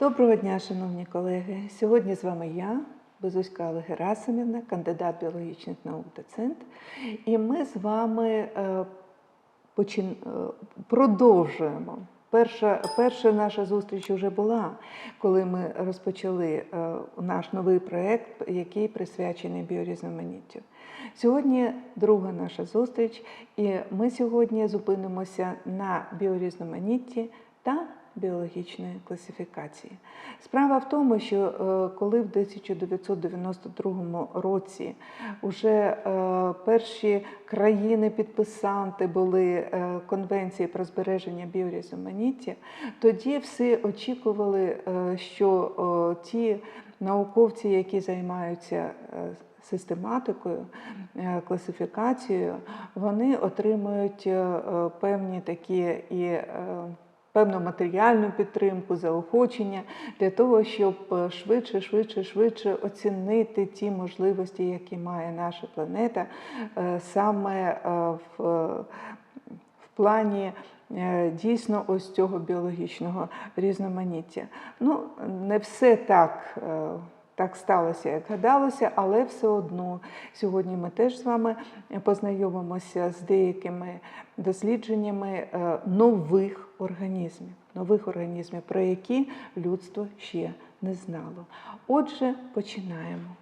Доброго дня, шановні колеги. Сьогодні з вами я, Безуська Олега Герасимівна, кандидат біологічних наук, доцент. І ми з вами е, почин... е, продовжуємо. Перша, перша наша зустріч вже була, коли ми розпочали е, наш новий проєкт, який присвячений біорізноманіттю. Сьогодні друга наша зустріч, і ми сьогодні зупинимося на біорізноманітті та біологічної класифікації. Справа в тому, що е, коли в 1992 році вже е, перші країни-підписанти були е, Конвенції про збереження біорізноманіття, тоді всі очікували, що ті науковці, які займаються систематикою, класифікацією, вони отримують певні такі і певну матеріальну підтримку, заохочення для того, щоб е, швидше, швидше, швидше оцінити ті можливості, які має наша планета, е, саме е, в, в плані. Дійсно, ось цього біологічного різноманіття. Ну, не все так, так сталося, як гадалося, але все одно сьогодні ми теж з вами познайомимося з деякими дослідженнями е, нових організмів, нових організмів, про які людство ще не знало. Отже, починаємо.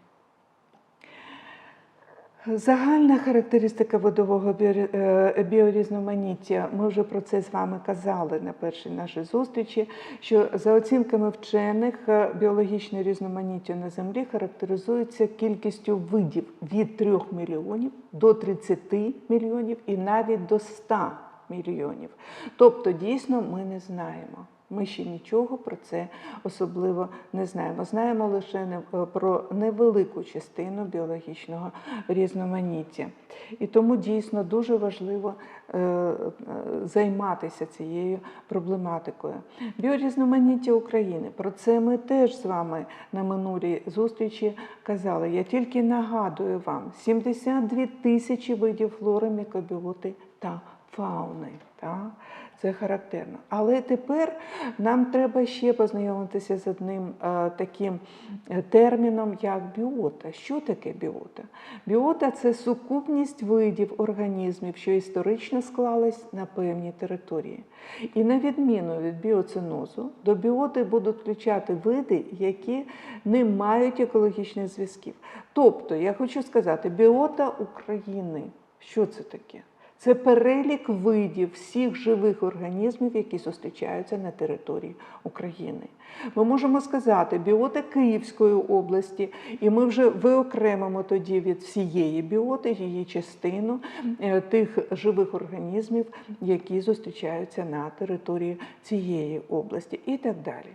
Загальна характеристика водового е, біорізноманіття, ми вже про це з вами казали на першій нашій зустрічі, що за оцінками вчених е, біологічне різноманіття на Землі характеризується кількістю видів від 3 мільйонів до 30 мільйонів і навіть до 100 мільйонів. Тобто, дійсно, ми не знаємо. Ми ще нічого про це особливо не знаємо. Знаємо лише е, про невелику частину біологічного різноманіття. І тому дійсно дуже важливо е, е, займатися цією проблематикою. Біорізноманіття України. Про це ми теж з вами на минулій зустрічі казали. Я тільки нагадую вам: 72 тисячі видів флори, мікробіоти та фауни. Це характерно. Але тепер нам треба ще познайомитися з одним е, таким е, терміном, як біота. Що таке біота? Біота це сукупність видів організмів, що історично склались на певній території. І на відміну від біоцинозу, до біоти будуть включати види, які не мають екологічних зв'язків. Тобто, я хочу сказати, біота України. Що це таке? Це перелік видів всіх живих організмів, які зустрічаються на території України. Ми можемо сказати біота Київської області, і ми вже виокремимо тоді від всієї біоти її частину е, тих живих організмів, які зустрічаються на території цієї області, і так далі.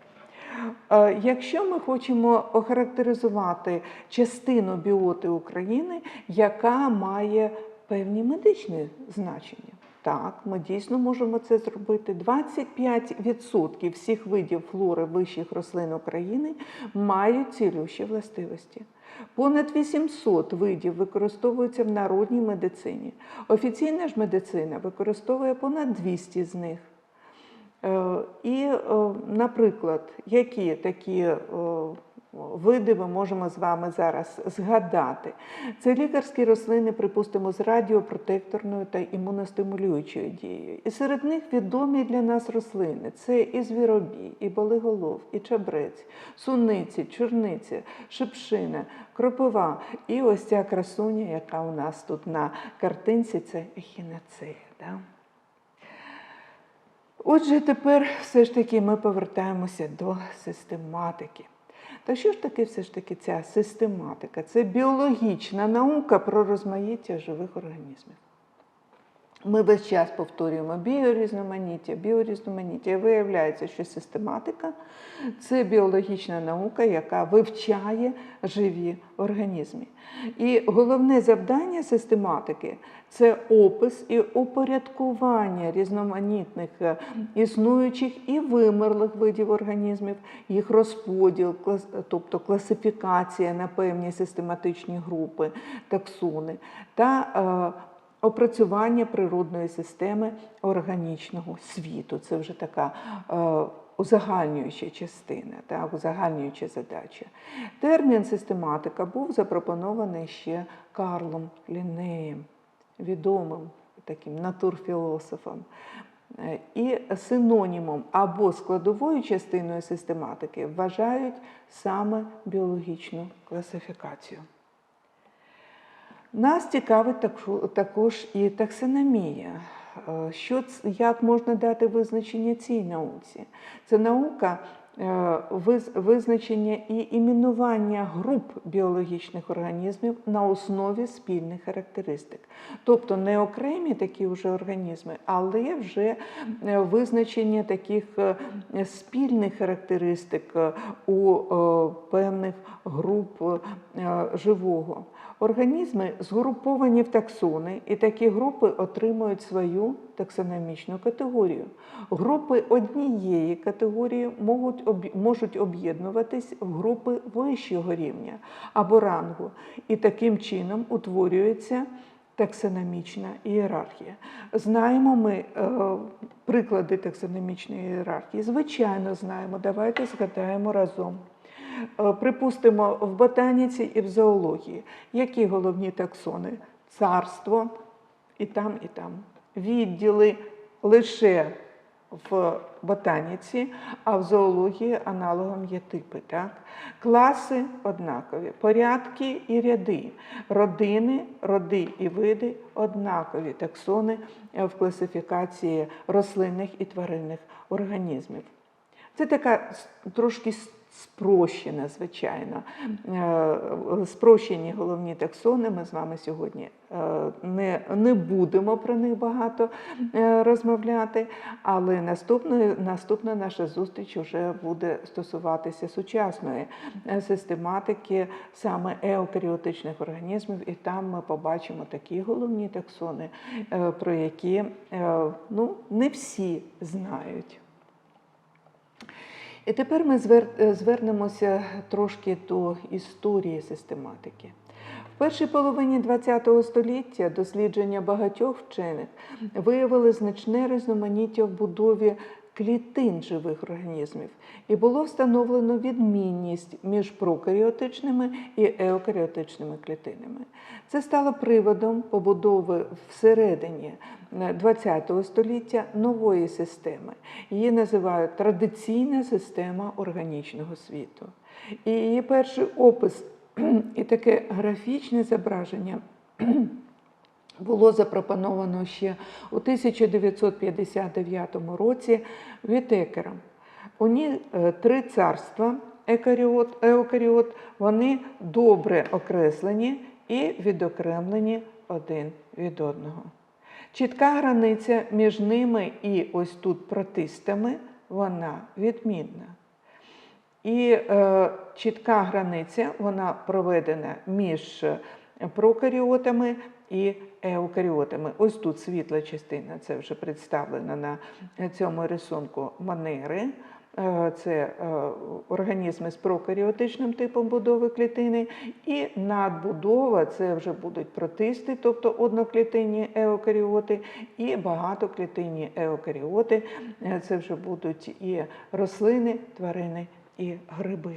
Е, Якщо ми хочемо охарактеризувати частину біоти України, яка має певні медичні значення. Так, ми дійсно можемо це зробити. 25% всіх видів флори вищих рослин України мають цілющі властивості. Понад 800 видів використовуються в народній медицині. Офіційна ж медицина використовує понад 200 з них. Е, І, е, наприклад, які такі е, види ми можемо з вами зараз згадати? Це лікарські рослини, припустимо, з радіопротекторною та імуностимулюючою дією. І серед них відомі для нас рослини: це і звіробій, і болиголов, і чабрець, суниці, чорниця, шипшина, кропива. І ось ця красуня, яка у нас тут на картинці, це ехінацея. Да? Отже, тепер все ж таки ми повертаємося до систематики. Та що ж таке все ж таки ця систематика? Це біологічна наука про розмаїття живих організмів. Ми весь час повторюємо біорізноманіття, біорізноманіття. І виявляється, що систематика це біологічна наука, яка вивчає живі організми. І головне завдання систематики це опис і упорядкування різноманітних е, існуючих і вимерлих видів організмів, їх розподіл, тобто класифікація на певні систематичні групи, таксони та е, опрацювання природної системи органічного світу. Це вже така е, узагальнююча частина, так, узагальнююча задача. Термін систематика був запропонований ще Карлом Ліннеєм, відомим таким натурфілософом. Е, І синонімом або складовою частиною систематики вважають саме біологічну класифікацію. Нас цікавить також і таксономія. Е, Що, як можна дати визначення цій науці? Це наука е, визначення і іменування груп біологічних організмів на основі спільних характеристик. Тобто не окремі такі вже організми, але вже е, визначення таких спільних характеристик у певних груп живого. Організми згруповані в таксони, і такі групи отримують свою таксономічну категорію. Групи однієї категорії можуть, об'є- об'єднуватись в групи вищого рівня або рангу, і таким чином утворюється таксономічна ієрархія. Знаємо ми е, приклади таксономічної ієрархії? Звичайно, знаємо. Давайте згадаємо разом. Е, Припустимо, в ботаніці і в зоології. Які головні таксони? Царство і там, і там. Відділи лише в ботаніці, а в зоології аналогом є типи. Так? Класи однакові, порядки і ряди, родини, роди і види однакові таксони е, в класифікації рослинних і тваринних організмів. Це така трошки спрощена, звичайно. Е, Спрощені головні таксони. Ми з вами сьогодні е, не, не будемо про них багато е, розмовляти, але наступна, наступна наша зустріч вже буде стосуватися сучасної систематики саме еукаріотичних організмів, і там ми побачимо такі головні таксони, про які ну, не всі знають. І тепер ми е, звернемося трошки до історії систематики. В першій половині ХХ століття дослідження багатьох вчених виявили значне різноманіття в будові клітин живих організмів, і було встановлено відмінність між прокаріотичними і еукаріотичними клітинами. Це стало приводом побудови всередині ХХ століття нової системи. Її називають традиційна система органічного світу. І її перший опис і таке графічне зображення було запропоновано ще у 1959 році Вітекером. У ній е, три царства екаріот, еукаріот, вони добре окреслені і відокремлені один від одного. Чітка границя між ними і ось тут протистами, вона відмінна. І е, чітка границя вона проведена між прокаріотами і еукаріотами. Ось тут світла частина, це вже представлено на цьому рисунку манери. Е, Це е, організми з прокаріотичним типом будови клітини, і надбудова це вже будуть протисти, тобто одноклітинні еукаріоти, і багатоклітинні еукаріоти. Е, Це вже будуть і рослини, тварини і гриби.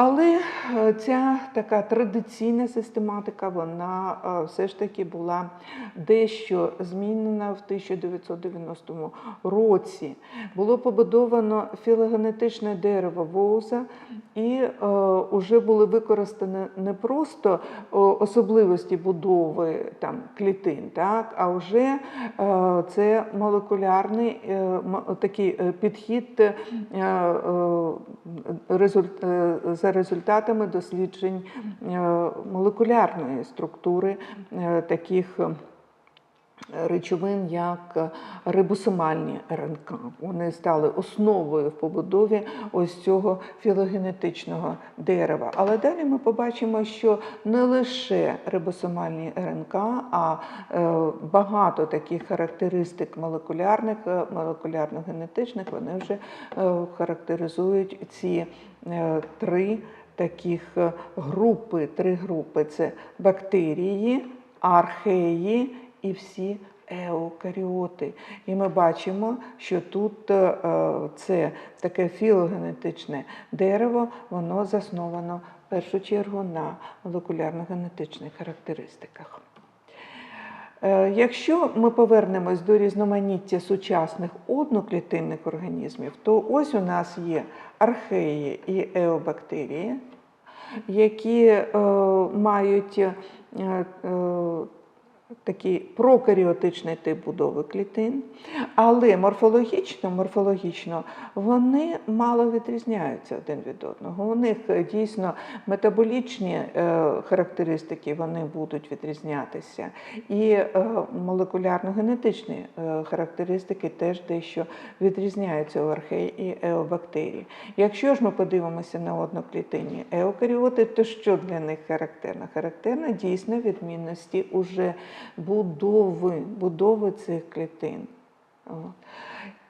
Але е, ця така традиційна систематика, вона е, все ж таки була дещо змінена в 1990 році. Було побудовано філогенетичне дерево Воуза, і вже були використані не просто особливості будови там, клітин, так, а вже е, це молекулярний е, такий е, підхід е, е, е, за результатами досліджень е, молекулярної структури е, таких е, речовин, як рибосомальні РНК. Вони стали основою в побудові ось цього філогенетичного дерева. Але далі ми побачимо, що не лише рибосомальні РНК, а е, багато таких характеристик молекулярних, е, молекулярно-генетичних, вони вже е, характеризують ці е, три таких е, групи, три групи: це бактерії, археї і всі еукаріоти. І ми бачимо, що тут е, це таке філогенетичне дерево, воно засновано в першу чергу на молекулярно-генетичних характеристиках. Е, Якщо ми повернемось до різноманіття сучасних одноклітинних організмів, то ось у нас є археї і еобактерії, які е, мають такий прокаріотичний тип будови клітин, але морфологічно, морфологічно вони мало відрізняються один від одного. У них е, дійсно метаболічні е, характеристики вони будуть відрізнятися, і е, молекулярно-генетичні характеристики теж дещо відрізняються у архей і еобактерій. Якщо ж ми подивимося на одноклітинні еукаріоти, то що для них характерно? Характерно дійсно відмінності уже будови, будови цих клітин.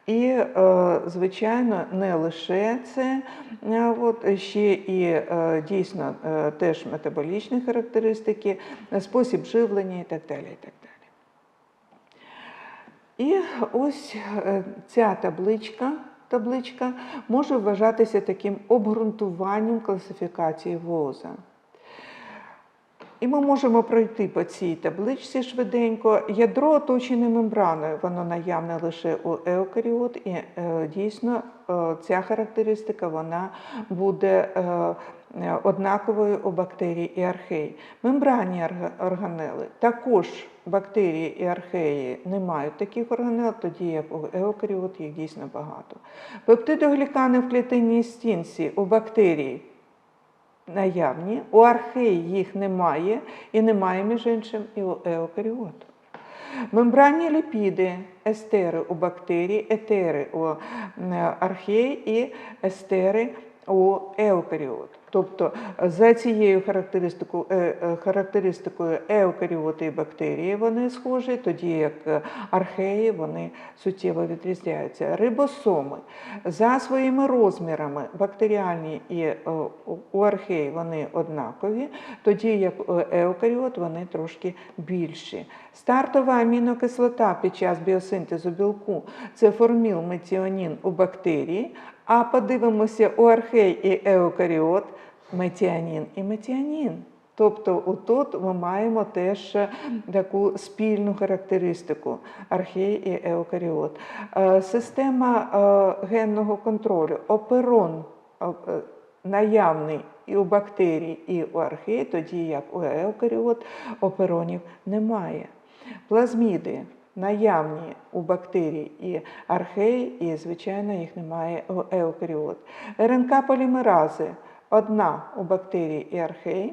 І, е, звичайно, не лише це, е, от, ще і е, дійсно теж метаболічні характеристики, спосіб живлення і так далі. І так далі. І ось ця табличка, табличка може вважатися таким обґрунтуванням класифікації ВОЗа. І ми можемо пройти по цій табличці швиденько. Ядро оточене мембраною, воно наявне лише у еукаріот, і е, дійсно е, ця характеристика вона буде е, однаковою у бактерій і архей. Мембранні органели також бактерії і археї не мають таких органел, тоді як у еукаріот їх дійсно багато. Пептидоглікани в клітинній стінці у бактерій наявні, у археї їх немає, і немає, між іншим, і у еукаріоту. Мембранні ліпіди, естери у бактерій, етери у археї і естери у еукаріот. Тобто за цією характеристикою, е, е, характеристикою еукаріоти і бактерії вони схожі, тоді як е, археї вони суттєво відрізняються. Рибосоми за своїми розмірами бактеріальні і е, у- археї вони однакові, тоді як у еукаріот вони трошки більші. Стартова амінокислота під час біосинтезу білку це форміл метіонін у бактерії, а подивимося у архей і еукаріот метіанін і метіанін. Тобто отут ми маємо теж таку спільну характеристику архей і еукаріот. Е, Система е, генного контролю, оперон е, е, наявний і у бактерій, і у архей, тоді як у еукаріот оперонів немає. Плазміди наявні у бактерій і архей, і, звичайно, їх немає у еукаріот. РНК-полімерази одна у бактерій і архей,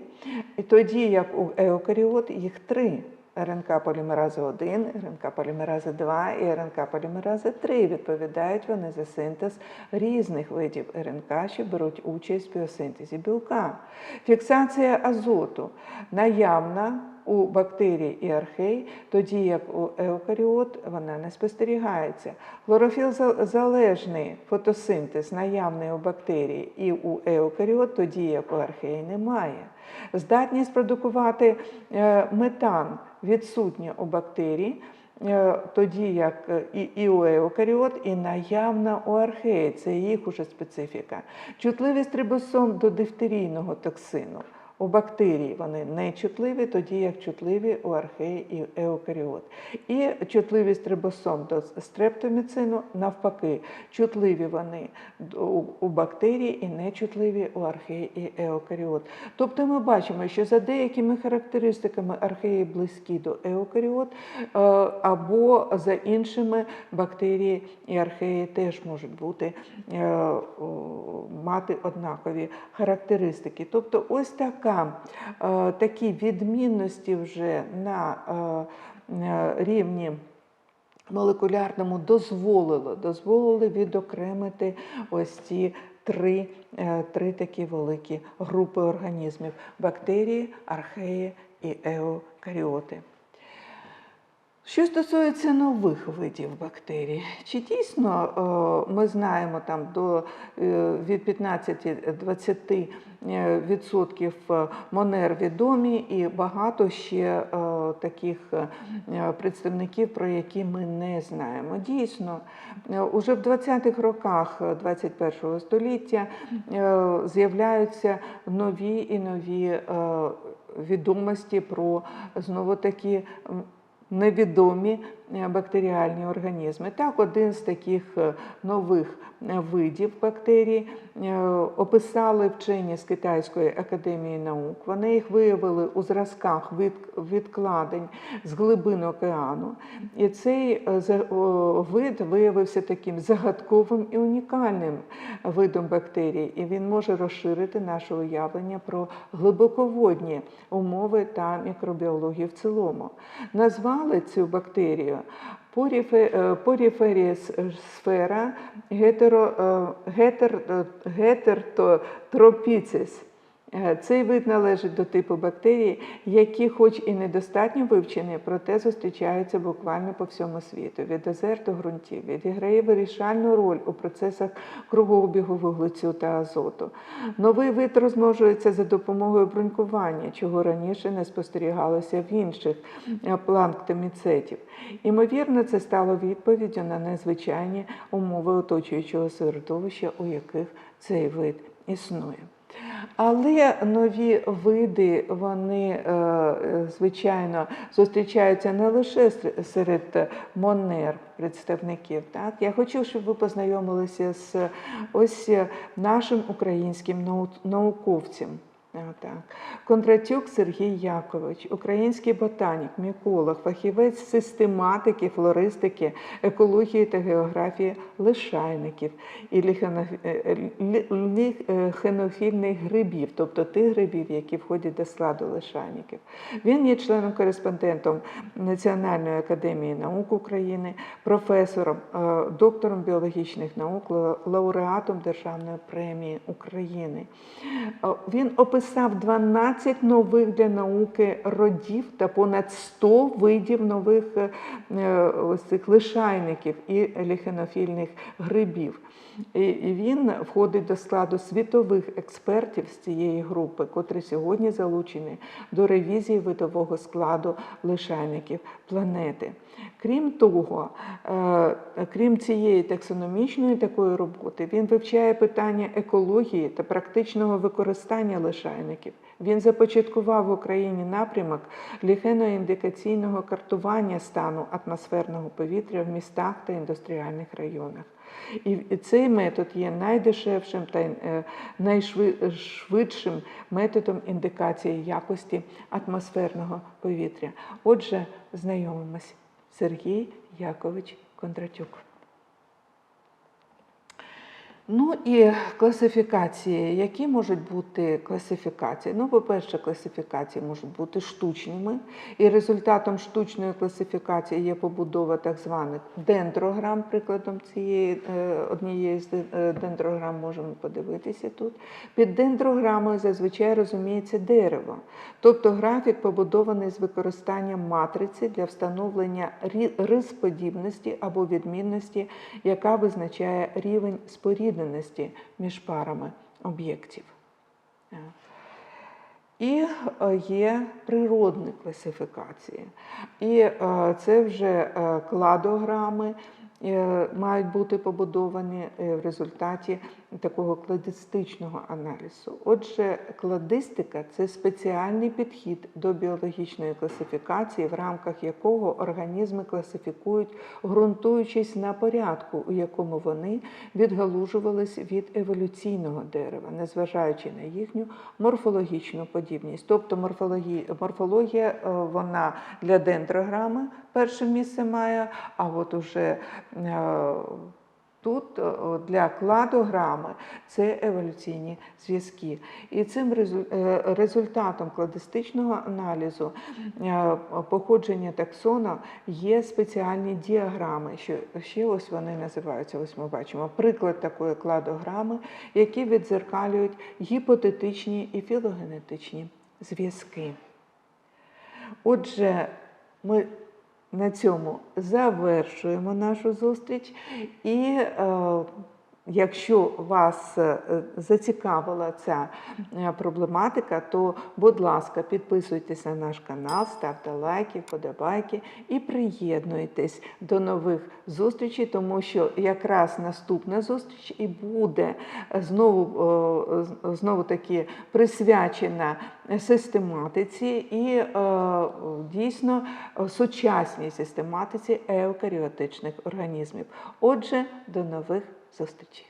і тоді як у еукаріот їх три. РНК полімерази 1, РНК полімерази 2 і РНК полімерази 3 відповідають вони за синтез різних видів РНК, що беруть участь в біосинтезі білка. Фіксація азоту наявна у бактерій і архей, тоді як у еукаріот вона не спостерігається. Хлорофіл залежний фотосинтез наявний у бактерії і у еукаріот, тоді як у археї немає. Здатність продукувати е, метан відсутня у бактерій, е, тоді як е, і, і у еукаріот, і наявна у археї. Це їх уже специфіка. Чутливість рибосом до дифтерійного токсину. У бактерій вони не чутливі, тоді як чутливі у археї і еукаріот. І чутливість рибосом до стрептоміцину навпаки, чутливі вони у- бактерій і нечутливі у археї і еукаріот. Тобто ми бачимо, що за деякими характеристиками археї близькі до еукаріот, е, або за іншими бактерії і археї теж можуть бути е, мати однакові характеристики. Тобто, ось така, е, такі відмінності вже на е, е, рівні. Молекулярному дозволило, дозволили відокремити ось ці три, три такі великі групи організмів: бактерії, археї і еукаріоти. Що стосується нових видів бактерій, чи дійсно е, ми знаємо там до е, від 15-20 е, відсотків е, монер відомі і багато ще е, таких представників, про які ми не знаємо. Дійсно, уже в 20-х роках 21 століття з'являються нові і нові відомості про знову таки м, невідомі бактеріальні організми. Так, один з таких е, нових е, видів бактерій е, описали вчені з Китайської академії наук. Вони їх виявили у зразках відкладень з глибин океану. І цей е, вид виявився таким загадковим і унікальним видом бактерій, і він може розширити наше уявлення про глибоководні умови та мікробіологію в цілому. Назвали цю бактерію поріфе- Поріферія сфера гетеро, е, е. Е, Цей вид належить до типу бактерій, які, хоч і недостатньо вивчені, проте зустрічаються буквально по всьому світу. Від озер до ґрунтів відіграє вирішальну роль у процесах кругообігу вуглецю та азоту. Новий вид розмножується за допомогою брунькування, чого раніше не спостерігалося в інших е, планктоміцетів. Імовірно, це стало відповіддю на незвичайні умови оточуючого середовища, у яких цей вид існує. Але нові види, вони, е, е, звичайно, зустрічаються не лише серед монер представників. Так? Я хочу, щоб ви познайомилися з ось нашим українським науковцем. А, Так. Кондратюк Сергій Якович, український ботанік, міколог, фахівець систематики, флористики, екології та географії лишайників і ліхено- е, е, грибів, тобто тих грибів, які входять до складу лишайників. Він є членом-кореспондентом Національної академії наук України, професором, е, доктором біологічних наук, лауреатом Державної премії України. Він описав 12 нових для науки родів та понад 100 видів нових е, ось цих лишайників і ліхенофільних грибів. І він входить до складу світових експертів з цієї групи, котрі сьогодні залучені до ревізії видового складу лишайників планети. Крім того, е, крім цієї таксономічної такої роботи, він вивчає питання екології та практичного використання лишайників. Він започаткував в Україні напрямок ліхено-індикаційного картування стану атмосферного повітря в містах та індустріальних районах. І і цей метод є найдешевшим та е, найшвидшим методом індикації якості атмосферного повітря. Отже, знайомимось. Сергій Якович Кондратюк. Ну і класифікації. Які можуть бути класифікації? Ну, по-перше, класифікації можуть бути штучними, і результатом штучної класифікації є побудова так званих дендрограм. Прикладом цієї е, однієї з е, дендрограм можемо подивитися тут. Під дендрограмою зазвичай розуміється дерево, тобто графік побудований з використанням матриці для встановлення рі- рис-подібності або відмінності, яка визначає рівень спорідненості між парами об'єктів. Е. І е, є природні класифікації. І е, це вже кладограми мають бути побудовані в результаті такого кладистичного аналізу. Отже, кладистика це спеціальний підхід до біологічної класифікації, в рамках якого організми класифікують, ґрунтуючись на порядку, у якому вони відгалужувались від еволюційного дерева, незважаючи на їхню морфологічну подібність. Тобто морфологія, е, вона для дендрограми перше місце має, а от уже е, Тут е, для кладограми це еволюційні зв'язки. І цим е, результатом кладистичного аналізу е, походження таксона є спеціальні діаграми, що ще ось вони називаються. Ось ми бачимо приклад такої кладограми, які відзеркалюють гіпотетичні і філогенетичні зв'язки. Отже, ми на цьому завершуємо нашу зустріч. І е, якщо вас е, зацікавила ця е, проблематика, то, будь ласка, підписуйтесь на наш канал, ставте лайки, вподобайки і приєднуйтесь до нових зустрічей, тому що якраз наступна зустріч і буде знову, е, знову таки присвячена систематиці і е, дійсно е, сучасній систематиці еукаріотичних організмів. Отже, до нових зустрічей зустрічі.